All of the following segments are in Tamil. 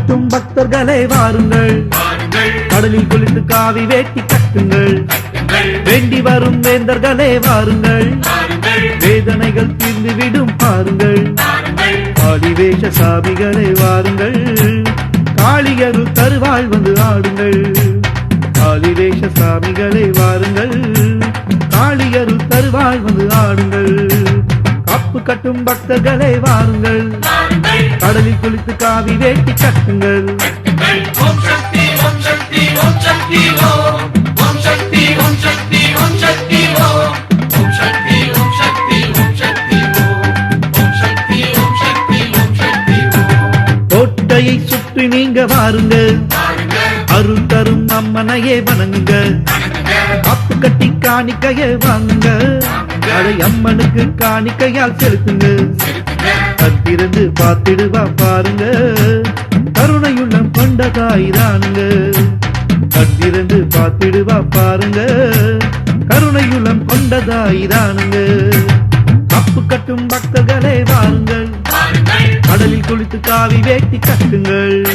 கட்டும் பக்தர்களே வாருங்கள். கடலில் குளித்து காவி வேட்டி கட்டுங்கள். வேண்டி வரும் வேந்தர்களே வாருங்கள். வேதனைகள் தீர்ந்து விடும் பாருங்கள். ஆதிவேஷ சாமிகளே வாருங்கள். காளியரு தருவாள் வந்து ஆடுங்கள். ஆதிவேஷ சாமிகளே வாருங்கள். காளியரு தருவாள் வந்து ஆடுங்கள். காப்பு கட்டும் பக்தர்களே வாருங்கள். கடலில் குளித்து காவி வேட்டி கட்டுங்கள். கோட்டையை சுற்றி நீங்க வாருங்கள். அருள் தரும் அம்மனையே வணங்குங்க வணங்குங்க காப்பு கட்டி காணிக்கையே வாங்குங்க அதை அம்மனுக்கு காணிக்கையால் செலுத்துங்க செலுத்துங்க கத்திருந்து பார்த்திடுவா பாருங்க. கருணையுள்ளம் கொண்ட தாய்தானுங்க கத்திருந்து பார்த்திடுவா பாருங்க. கருணையுள்ளம் கொண்ட தாய்தானுங்க கப்பு கட்டும் பக்தர்களே வாருங்கள். வாருங்கள். கடலில் குளித்து காவி வேட்டி கட்டுங்கள்.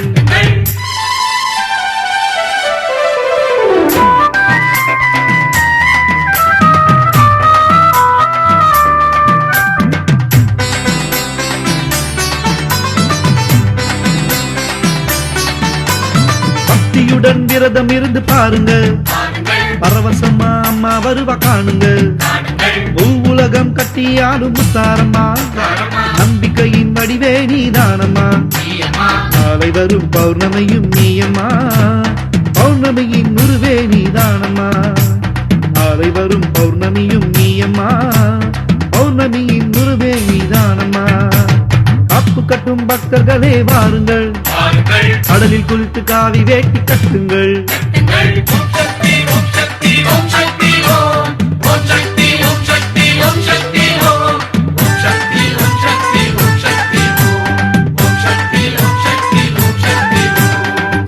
பக்தியுடன் விரதம் இருந்து பாருங்க. பரவசமா அம்மா வருவா காணுங்க. வாருங்கள் உலகம் கட்டியாடும் முத்தாரம்மா வாரமா நம்பிக்கையின் வடிவே நீதானம்மா. நீயம்மா. நாளை வரும் பௌர்ணமியும் நீயம்மா. பௌர்ணமியின் உருவே நீதானம்மா. நாளை வரும் பௌர்ணமியும் நீயம்மா. பௌர்ணமியின் உருவே நீதானம்மா. காப்பு கட்டும் பக்தர்களே வாருங்கள். கடலில் குளித்து காவி வேட்டி கட்டுங்கள்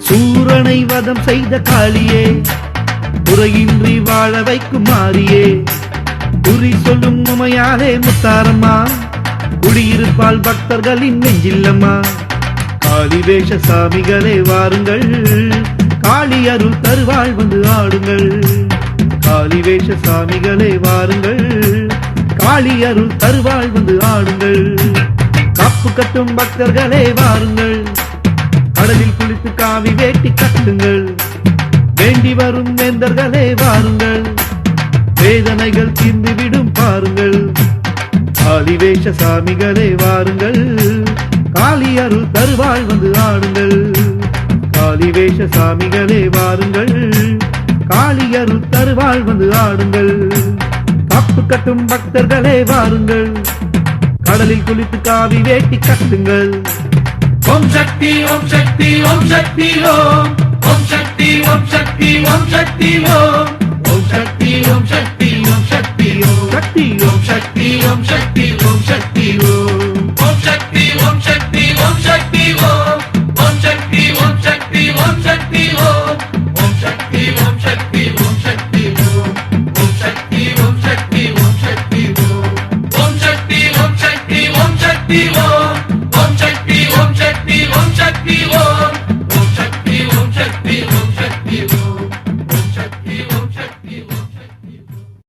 சூரனை வதம் செய்த காளியே குறையின்றி வாழ வைக்கும் மாறியே குறி சொல்லும் உமையாலே முத்தாரம்மா குடியிருப்பால் பக்தர்களின் நெஞ்சில்லம்மா காளிவேஷ சாமிகளே வாருங்கள். காளி அருள் தருவாள் வந்து ஆடுங்கள். காளிவேஷ சாமிகளே வாருங்கள். காளி அருள் தருவாள் வந்து ஆடுங்கள். காப்பு கட்டும் பக்தர்களே வாருங்கள். கடலில் குளித்து காவி வேட்டி கட்டுங்கள். வேண்டி வரும் வேந்தர்களே வாருங்கள். வேதனைகள் தீர்ந்துவிடும் பாருங்கள். காளிவேஷ சாமிகளே வாருங்கள். காளி அருள் தருவாள் வந்து ஆடுங்கள் காளிவேஷ சாமிகளே வாருங்கள் காளி அருள் தருவாள் வந்து ஆடுங்கள் காப்பு கட்டும் பக்தர்களே வாருங்கள் கடலில் குளித்து காவி வேட்டி கட்டுங்கள் ஓம் சக்தி ஓம் சக்தி ஓம் சக்தி ஓம் ஓம் சக்தி ஓம் சக்தி ஓம் சக்தி ஓம் ஓம் சக்தி ஓம் சக்தி ஓம் சக்தி ஓம் சக்தி ஓம் சக்தி ஓம் சக்தி ஓம் சக்தி ஓம்